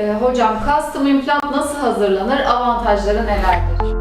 Ee, hocam custom implant nasıl hazırlanır? Avantajları nelerdir?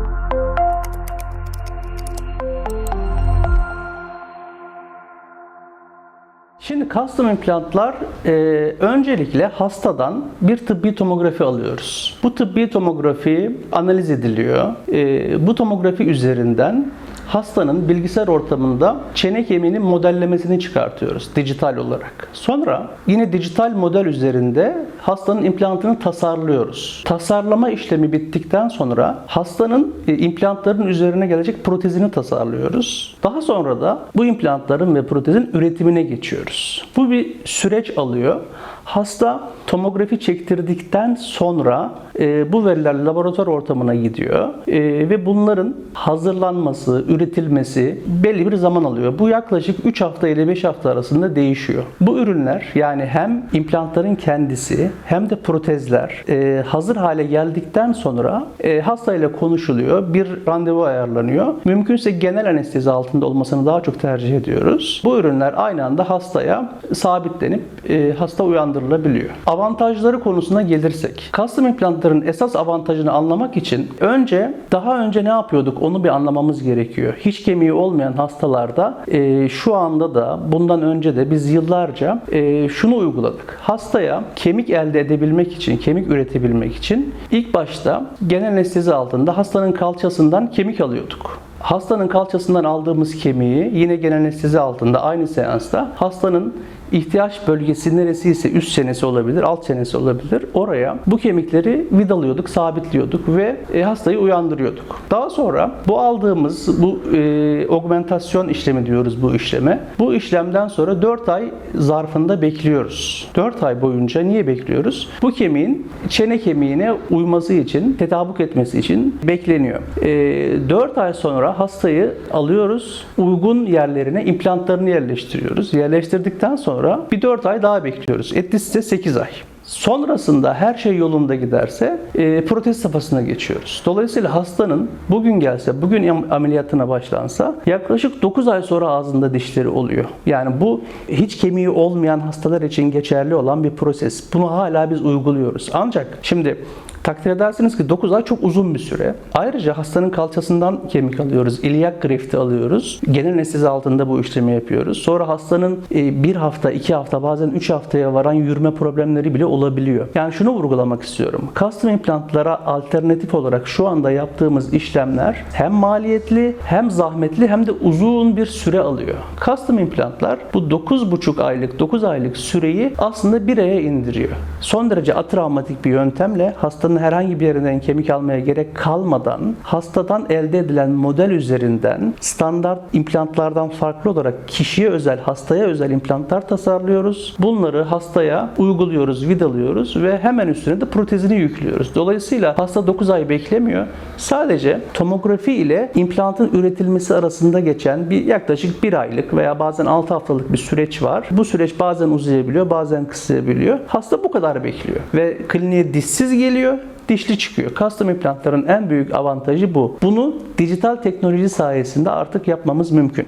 Şimdi custom implantlar e, öncelikle hastadan bir tıbbi tomografi alıyoruz. Bu tıbbi tomografi analiz ediliyor. E, bu tomografi üzerinden hastanın bilgisayar ortamında çene kemiğinin modellemesini çıkartıyoruz dijital olarak. Sonra yine dijital model üzerinde hastanın implantını tasarlıyoruz. Tasarlama işlemi bittikten sonra hastanın e, implantların üzerine gelecek protezini tasarlıyoruz. Daha sonra da bu implantların ve protezin üretimine geçiyoruz. Bu bir süreç alıyor. Hasta tomografi çektirdikten sonra e, bu veriler laboratuvar ortamına gidiyor E, ve bunların hazırlanması, üretilmesi belli bir zaman alıyor. Bu yaklaşık 3 hafta ile 5 hafta arasında değişiyor. Bu ürünler yani hem implantların kendisi hem de protezler e, hazır hale geldikten sonra e, hastayla konuşuluyor, bir randevu ayarlanıyor. Mümkünse genel anestezi altında olmasını daha çok tercih ediyoruz. Bu ürünler aynı anda hastaya sabitlenip e, hasta uyandırılabiliyor. Avantajları konusuna gelirsek, custom implantların esas avantajını anlamak için önce daha önce ne yapıyorduk onu bir anlamamız gerekiyor. Hiç kemiği olmayan hastalarda e, şu anda da bundan önce de biz yıllarca e, şunu uyguladık. Hastaya kemik elde edebilmek için, kemik üretebilmek için ilk başta genel anestezi altında hastanın kalçasından kemik alıyorduk. Hastanın kalçasından aldığımız kemiği yine genel anestezi altında aynı seansta hastanın ihtiyaç bölgesi neresiyse üst çenesi olabilir, alt çenesi olabilir. Oraya bu kemikleri vidalıyorduk, sabitliyorduk ve e, hastayı uyandırıyorduk. Daha sonra bu aldığımız bu e, augmentasyon işlemi diyoruz bu işleme. Bu işlemden sonra 4 ay zarfında bekliyoruz. 4 ay boyunca niye bekliyoruz? Bu kemiğin çene kemiğine uyması için, tetabuk etmesi için bekleniyor. E, 4 ay sonra hastayı alıyoruz, uygun yerlerine implantlarını yerleştiriyoruz. Yerleştirdikten sonra bir 4 ay daha bekliyoruz. Etti size 8 ay. Sonrasında her şey yolunda giderse e, protez safhasına geçiyoruz. Dolayısıyla hastanın bugün gelse, bugün am- ameliyatına başlansa yaklaşık 9 ay sonra ağzında dişleri oluyor. Yani bu hiç kemiği olmayan hastalar için geçerli olan bir proses. Bunu hala biz uyguluyoruz. Ancak şimdi Takdir edersiniz ki 9 ay çok uzun bir süre. Ayrıca hastanın kalçasından kemik alıyoruz. İlyak grefti alıyoruz. Genel anestezi altında bu işlemi yapıyoruz. Sonra hastanın e, bir hafta, iki hafta bazen 3 haftaya varan yürüme problemleri bile olabiliyor. Yani şunu vurgulamak istiyorum. Custom implantlara alternatif olarak şu anda yaptığımız işlemler hem maliyetli hem zahmetli hem de uzun bir süre alıyor. Custom implantlar bu 9,5 aylık, 9 aylık süreyi aslında bir aya indiriyor. Son derece atravmatik bir yöntemle hastanın herhangi bir yerinden kemik almaya gerek kalmadan hastadan elde edilen model üzerinden standart implantlardan farklı olarak kişiye özel, hastaya özel implantlar tasarlıyoruz. Bunları hastaya uyguluyoruz, vidalıyoruz ve hemen üstüne de protezini yüklüyoruz. Dolayısıyla hasta 9 ay beklemiyor. Sadece tomografi ile implantın üretilmesi arasında geçen bir yaklaşık 1 aylık veya bazen 6 haftalık bir süreç var. Bu süreç bazen uzayabiliyor, bazen kısayabiliyor. Hasta bu kadar bekliyor ve kliniğe dişsiz geliyor dişli çıkıyor. Custom implantların en büyük avantajı bu. Bunu dijital teknoloji sayesinde artık yapmamız mümkün.